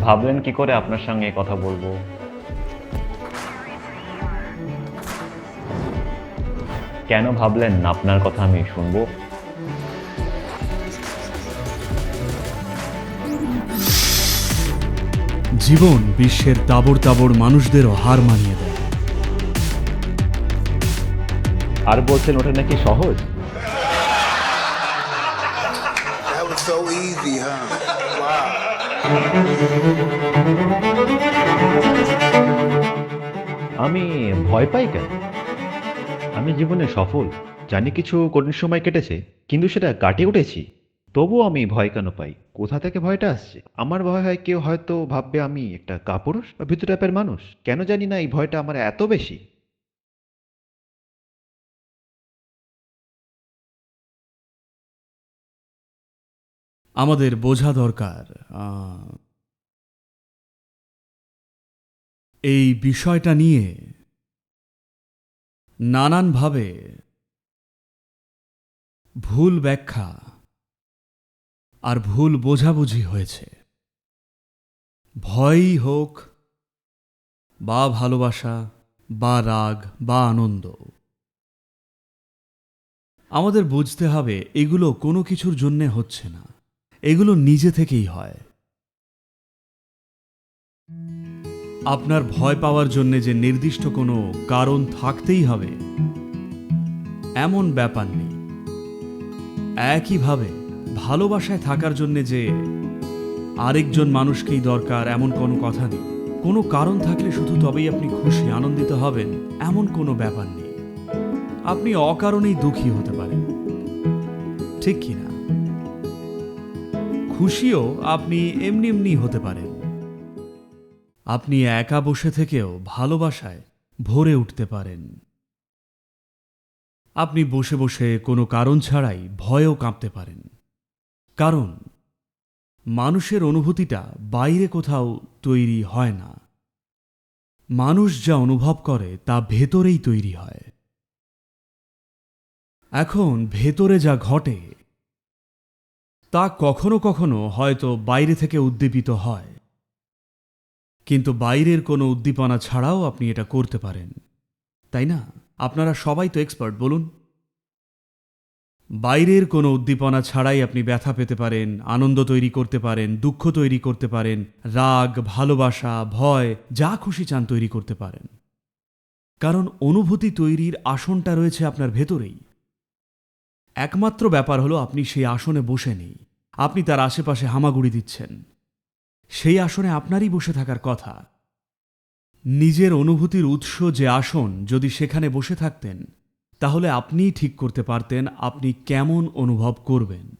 ভাবলেন কি করে আপনার সঙ্গে কথা বলব? কেন ভাবলেন আপনার কথা আমি শুনব? জীবন বিশ্বের তাবড় তাবড় মানুষদেরও হার মানিয়ে দেয়। আর বলছেন ওটা নাকি সহজ? So easy, huh? Wow. আমি ভয় পাই কেন? আমি জীবনে সফল জানি কিছু কঠিন সময় কেটেছে কিন্তু সেটা কাটিয়ে উঠেছি। তবুও আমি ভয় কেন পাই? কোথা থেকে ভয়টা আসছে? আমার ভয় হয় কেউ হয়তো ভাববে আমি একটা কাপুরুষ বা ভিতর টাইপের মানুষ। কেন জানি না এই ভয়টা আমার এত বেশি। আমাদের বোঝা দরকার। এই বিষয়টা নিয়ে নানানভাবে ভুল ব্যাখ্যা আর ভুল বোঝাবুঝি হয়েছে। ভয়ই হোক বা ভালোবাসা বা রাগ বা আনন্দ। আমাদের বুঝতে হবে এগুলো কোনো কিছুর জন্যে হচ্ছে না। এগুলো নিজে থেকেই হয়। আপনার ভয় পাওয়ার জন্য যে নির্দিষ্ট কোনো কারণ থাকতেই হবে, এমন ব্যাপার নেই। একইভাবে ভালোবাসায় থাকার জন্য যে আরেকজন মানুষকেই দরকার এমন কোনো কথা নেই। কোনো কারণ থাকলে শুধু তবেই আপনি খুশি, আনন্দিত হবেন, এমন কোনো ব্যাপার নেই। আপনি অকারণেই দুঃখী হতে পারেন। ঠিক কি না খুশিও আপনি এমনি এমনি হতে পারেন। আপনি একা বসে থেকেও ভালোবাসায় ভরে উঠতে পারেন। আপনি বসে বসে কোনো কারণ ছাড়াই ভয়েও কাঁপতে পারেন। কারণ, মানুষের অনুভূতিটা বাইরে কোথাও তৈরি হয় না। মানুষ যা অনুভব করে তা ভেতরেই তৈরি হয়। এখন ভেতরে যা ঘটে তা কখনো কখনো হয়তো বাইরে থেকে উদ্দীপিত হয়। কিন্তু বাইরের কোনো উদ্দীপনা ছাড়াও আপনি এটা করতে পারেন। তাই না? আপনারা সবাই তো এক্সপার্ট বলুন। বাইরের কোনো উদ্দীপনা ছাড়াই আপনি ব্যথা পেতে পারেন, আনন্দ তৈরি করতে পারেন, দুঃখ তৈরি করতে পারেন, রাগ, ভালোবাসা, ভয়, যা খুশি চান তৈরি করতে পারেন। কারণ অনুভূতি তৈরির আসনটা রয়েছে আপনার ভেতরেই। একমাত্র ব্যাপার হলো আপনি সেই আসনে বসে নেই। আপনি তার আশেপাশে হামাগুড়ি দিচ্ছেন। সেই আসনে আপনারই বসে থাকার কথা। নিজের অনুভূতির উৎস যে আসন যদি সেখানে বসে থাকতেন, তাহলে আপনিই ঠিক করতে পারতেন আপনি কেমন অনুভব করবেন।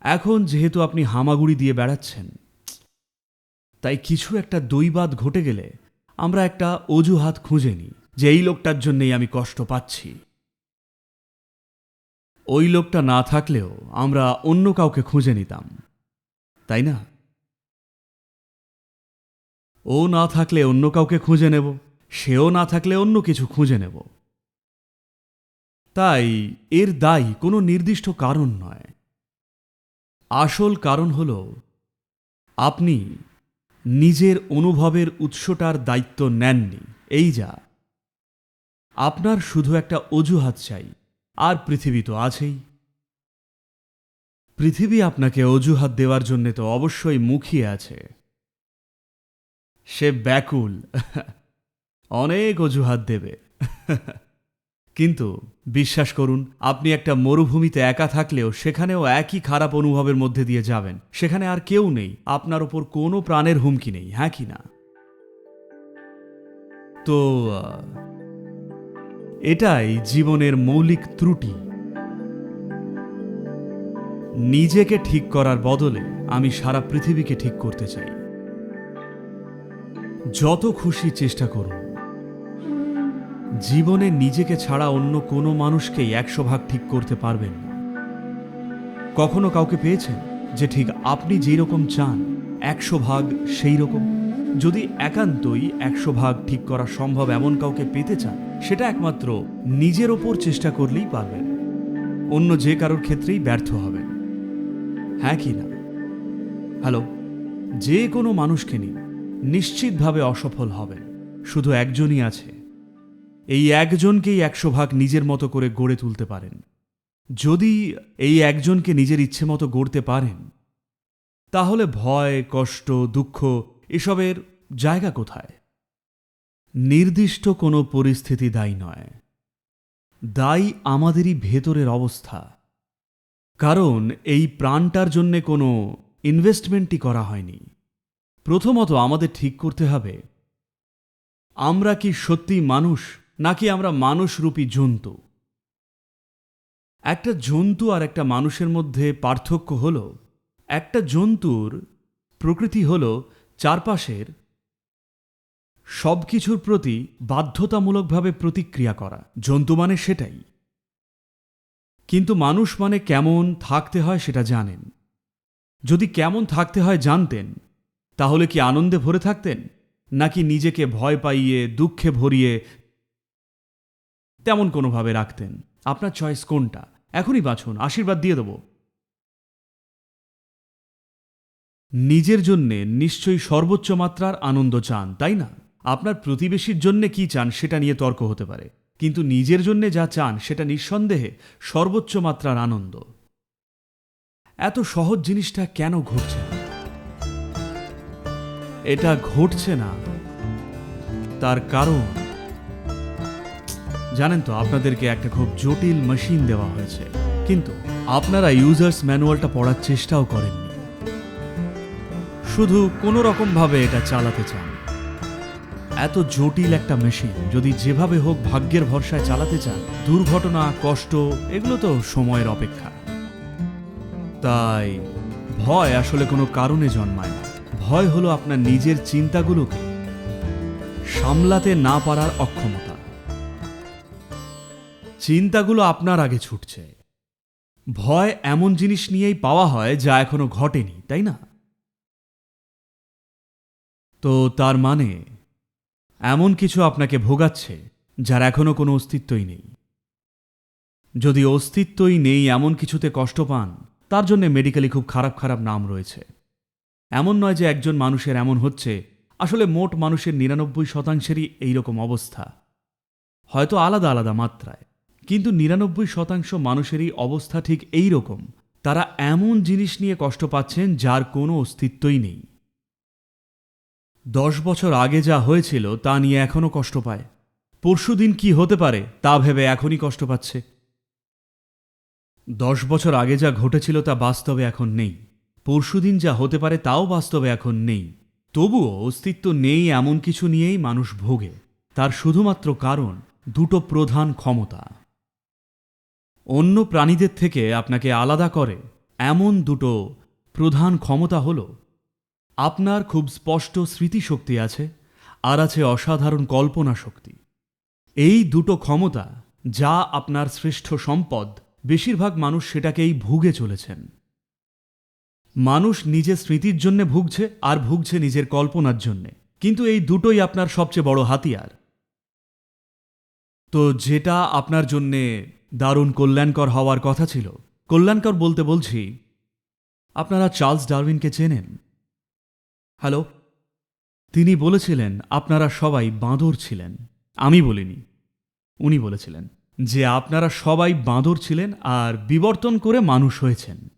এখন যেহেতু আপনি হামাগুড়ি দিয়ে বেড়াচ্ছেন, তাই কিছু একটা দৈবাদ ঘটে গেলে আমরা একটা অজুহাত খুঁজে নিই যে এই লোকটার জন্যেই আমি কষ্ট পাচ্ছি। ওই লোকটা না থাকলেও আমরা অন্য কাউকে খুঁজে নিতাম, তাই না? ও না থাকলে অন্য কাউকে খুঁজে নেব, সেও না থাকলে অন্য কিছু খুঁজে নেব। তাই এর দায়ী কোনো নির্দিষ্ট কারণ নয়। আসল কারণ হল, আপনি নিজের অনুভবের উৎসটার দায়িত্ব নেননি, এই যা। আপনার শুধু একটা অজুহাত চাই। আর পৃথিবী তো আছেই। পৃথিবী আপনাকে অজুহাত দেওয়ার জন্য তো অবশ্যই মুখিয়ে আছে। সে ব্যাকুল। অনেক অজুহাত দেবে। কিন্তু বিশ্বাস করুন, আপনি একটা মরুভূমিতে একা থাকলেও সেখানেও একই খারাপ অনুভবের মধ্যে দিয়ে যাবেন। সেখানে আর কেউ নেই। আপনার ওপর কোনো প্রাণের হুমকি নেই হ্যাঁ কি না? তো এটাই জীবনের মৌলিক ত্রুটি। নিজেকে ঠিক করার বদলে আমি সারা পৃথিবীকে ঠিক করতে চাই। যত খুশি চেষ্টা করুন। জীবনে নিজেকে ছাড়া অন্য কোনো মানুষকেই একশো ভাগ ঠিক করতে পারবেন না। কখনো কাউকে পেয়েছেন যে ঠিক আপনি যেই রকম চান, একশো ভাগ সেই রকম যদি একান্তই একশো ভাগ ঠিক করা সম্ভব এমন কাউকে পেতে চান, সেটা একমাত্র নিজের ওপর চেষ্টা করলেই পারবেন। অন্য যে কারোর ক্ষেত্রেই ব্যর্থ হবেন। হ্যাঁ কি না? হ্যালো? যে কোনো মানুষকে নিন। নিশ্চিতভাবে অসফল হবেন। শুধু একজনই আছে। এই একজনকেই একশো ভাগ নিজের মতো করে গড়ে তুলতে পারেন। যদি এই একজনকে নিজের ইচ্ছে মতো গড়তে পারেন, তাহলে ভয়, কষ্ট, দুঃখ এসবের জায়গা কোথায়? নির্দিষ্ট কোনো পরিস্থিতি দায়ী নয়। দায়ী আমাদেরই ভেতরের অবস্থা। কারণ এই প্রাণটার জন্যে কোনো ইনভেস্টমেন্টই করা হয়নি। প্রথমত আমাদের ঠিক করতে হবে, আমরা কি সত্যি মানুষ, নাকি আমরা মানুষরূপী জন্তু? একটা জন্তু আর একটা মানুষের মধ্যে পার্থক্য হল, একটা জন্তুর প্রকৃতি হল চারপাশের সব কিছুর প্রতি বাধ্যতামূলকভাবে প্রতিক্রিয়া করা। জন্তু মানে সেটাই। কিন্তু মানুষ মানে কেমন থাকতে হয় সেটা জানেন। যদি কেমন থাকতে হয় জানতেন, তাহলে কি আনন্দে ভরে থাকতেন? নাকি নিজেকে ভয় পাইয়ে, দুঃখে ভরিয়ে তেমন কোনোভাবে রাখতেন? আপনার চয়েস কোনটা? এখনই বাছুন, আশীর্বাদ দিয়ে দেব। নিজের জন্যে নিশ্চয়ই সর্বোচ্চ মাত্রার আনন্দ চান, তাই না? আপনার প্রতিবেশীর জন্যে কি চান সেটা নিয়ে তর্ক হতে পারে, কিন্তু নিজের জন্যে যা চান সেটা নিঃসন্দেহে সর্বোচ্চ মাত্রার আনন্দ। এত সহজ জিনিসটা কেন ঘটছে না? এটা ঘটছে না। তার কারণ? জানেন তো, আপনাদেরকে একটা খুব জটিল মেশিন দেওয়া হয়েছে, কিন্তু আপনারা ইউজার্স ম্যানুয়ালটা পড়ার চেষ্টাও করেননি। শুধু কোনো রকমভাবে এটা চালাতে চান। এত জটিল একটা মেশিন, যদি যেভাবে হোক ভাগ্যের ভরসায় চালাতে চান, দুর্ঘটনা, কষ্ট, এগুলো তো সময়ের অপেক্ষা। তাই ভয় আসলে কোনো কারণে জন্মায় না। ভয় হলো আপনার নিজের চিন্তাগুলোকে সামলাতে না পারার অক্ষমতা। চিন্তাগুলো আপনার আগে ছুটছে। ভয় এমন জিনিস নিয়েই পাওয়া হয় যা এখনও ঘটেনি, তাই না? তো তার মানে এমন কিছু আপনাকে ভোগাচ্ছে যার এখনও কোনো অস্তিত্বই নেই। যদি অস্তিত্বই নেই, এমন কিছুতে কষ্ট পান, তার জন্য মেডিকেলি খুব খারাপ খারাপ নাম রয়েছে। এমন নয় যে একজন মানুষের এমন হচ্ছে, আসলে মোট মানুষের নিরানব্বই শতাংশেরই এইরকম অবস্থা। হয়তো আলাদা আলাদা মাত্রায়, কিন্তু নিরানব্বই শতাংশ মানুষেরই অবস্থা ঠিক এই রকম তারা এমন জিনিস নিয়ে কষ্ট পাচ্ছেন যার কোনো অস্তিত্বই নেই। দশ বছর আগে যা হয়েছিল তা নিয়ে এখনও কষ্ট পায়। পরশুদিন কি হতে পারে তা ভেবে এখনই কষ্ট পাচ্ছে। দশ বছর আগে যা ঘটেছিল তা বাস্তবে এখন নেই। পরশুদিন যা হতে পারে তাও বাস্তবে এখন নেই। তবুও অস্তিত্ব নেই এমন কিছু নিয়েই মানুষ ভোগে। তার শুধুমাত্র কারণ, দুটো প্রধান ক্ষমতা। অন্য প্রাণীদের থেকে আপনাকে আলাদা করে এমন দুটো প্রধান ক্ষমতা হল আপনার খুব স্পষ্ট স্মৃতিশক্তি আছে আর আছে অসাধারণ কল্পনা শক্তি এই দুটো ক্ষমতা যা আপনার শ্রেষ্ঠ সম্পদ, বেশিরভাগ মানুষ সেটাকেই ভুগে চলেছেন। মানুষ নিজের স্মৃতির জন্যে ভুগছে আর ভুগছে নিজের কল্পনার জন্যে। কিন্তু এই দুটোই আপনার সবচেয়ে বড় হাতিয়ার। তো যেটা আপনার জন্যে দারুণ কল্যাণকর হওয়ার কথা ছিল, কল্যাণকর বলতে বলছি, আপনারা চার্লস ডারউইনকে চেনেন? হ্যালো। তিনি বলেছিলেন, আপনারা সবাই বাঁদর ছিলেন। আমি বলিনি। উনি বলেছিলেন, যে আপনারা সবাই বাঁদর ছিলেন আর বিবর্তন করে মানুষ হয়েছেন।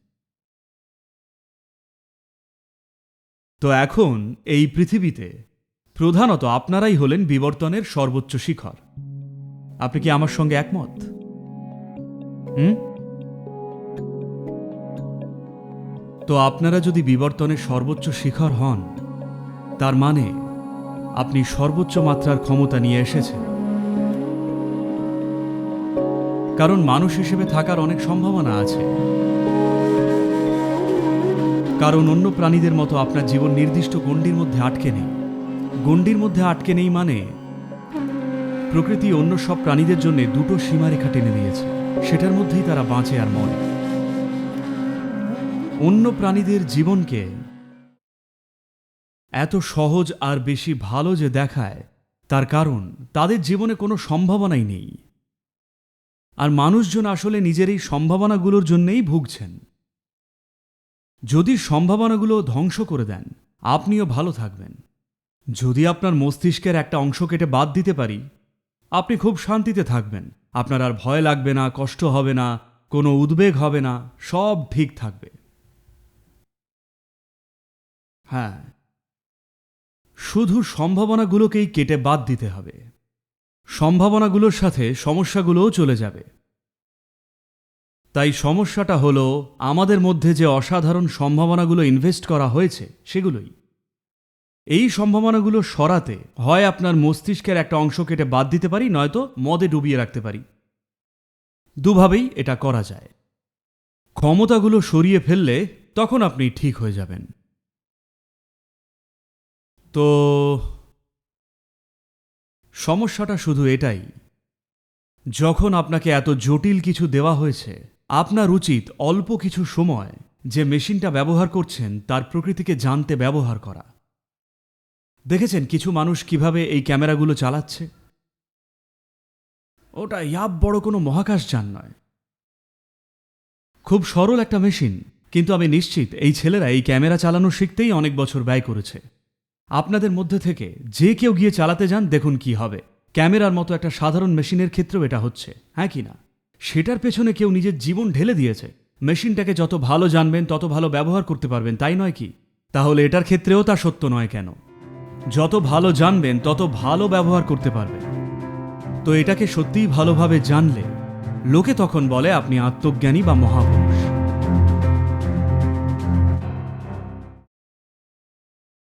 তো এখন এই পৃথিবীতে প্রধানত আপনারাই হলেন বিবর্তনের সর্বোচ্চ শিখর। আপনি কি আমার সঙ্গে একমত? হুম? তো আপনারা যদি বিবর্তনের সর্বোচ্চ শিখর হন, তার মানে আপনি সর্বোচ্চ মাত্রার ক্ষমতা নিয়ে এসেছেন। কারণ মানুষ হিসেবে থাকার অনেক সম্ভাবনা আছে। কারণ অন্য প্রাণীদের মতো আপনার জীবন নির্দিষ্ট গণ্ডির মধ্যে আটকে নেই। গণ্ডির মধ্যে আটকে নেই মানে প্রকৃতি অন্য সব প্রাণীদের জন্য দুটো সীমারেখা টেনে দিয়েছে সেটার মধ্যেই তারা বাঁচে আর মরে। অন্য প্রাণীদের জীবনকে এত সহজ আর বেশি ভালো যে দেখায়, তার কারণ তাদের জীবনে কোনো সম্ভাবনাই নেই। আর মানুষজন আসলে নিজের এই সম্ভাবনাগুলোর জন্যেই ভুগছেন। যদি সম্ভাবনাগুলো ধ্বংস করে দেন, আপনিও ভালো থাকবেন। যদি আপনার মস্তিষ্কের একটা অংশ কেটে বাদ দিতে পারি, আপনি খুব শান্তিতে থাকবেন। আপনার আর ভয় লাগবে না, কষ্ট হবে না, কোনো উদ্বেগ হবে না, সব ঠিক থাকবে। হ্যাঁ। শুধু সম্ভাবনাগুলোকেই কেটে বাদ দিতে হবে। সম্ভাবনাগুলোর সাথে সমস্যাগুলোও চলে যাবে। তাই সমস্যাটা হলো আমাদের মধ্যে যে অসাধারণ সম্ভাবনাগুলো ইনভেস্ট করা হয়েছে, সেগুলোই। এই সম্ভাবনাগুলো সরাতে হয় আপনার মস্তিষ্কের একটা অংশ কেটে বাদ দিতে পারি, নয়তো মদে ডুবিয়ে রাখতে পারি। দুভাবেই এটা করা যায়। ক্ষমতাগুলো সরিয়ে ফেললে তখন আপনি ঠিক হয়ে যাবেন। তো সমস্যাটা শুধু এটাই। যখন আপনাকে এত জটিল কিছু দেওয়া হয়েছে, আপনার উচিত অল্প কিছু সময় যে মেশিনটা ব্যবহার করছেন, তার প্রকৃতিকে জানতে ব্যবহার করা। দেখেছেন কিছু মানুষ কীভাবে এই ক্যামেরাগুলো চালাচ্ছে? ওটা ইয়াব বড় কোনো মহাকাশযান নয়। খুব সরল একটা মেশিন, কিন্তু আমি নিশ্চিত এই ছেলেরা এই ক্যামেরা চালানো শিখতেই অনেক বছর ব্যয় করেছে। আপনাদের মধ্যে থেকে যে কেউ গিয়ে চালাতে যান, দেখুন কি হবে। ক্যামেরার মতো একটা সাধারণ মেশিনের ক্ষেত্রেও এটা হচ্ছে হ্যাঁ কি না? সেটার পেছনে কেউ নিজের জীবন ঢেলে দিয়েছে। মেশিনটাকে যত ভালো জানবেন, তত ভালো ব্যবহার করতে পারবেন, তাই নয় কি? তাহলে এটার ক্ষেত্রেও তা সত্য নয় কেন? যত ভালো জানবেন, তত ভালো ব্যবহার করতে পারবেন। তো এটাকে সত্যিই ভালোভাবে জানলে, লোকে তখন বলে আপনি আত্মজ্ঞানী বা মহাবুদ্ধ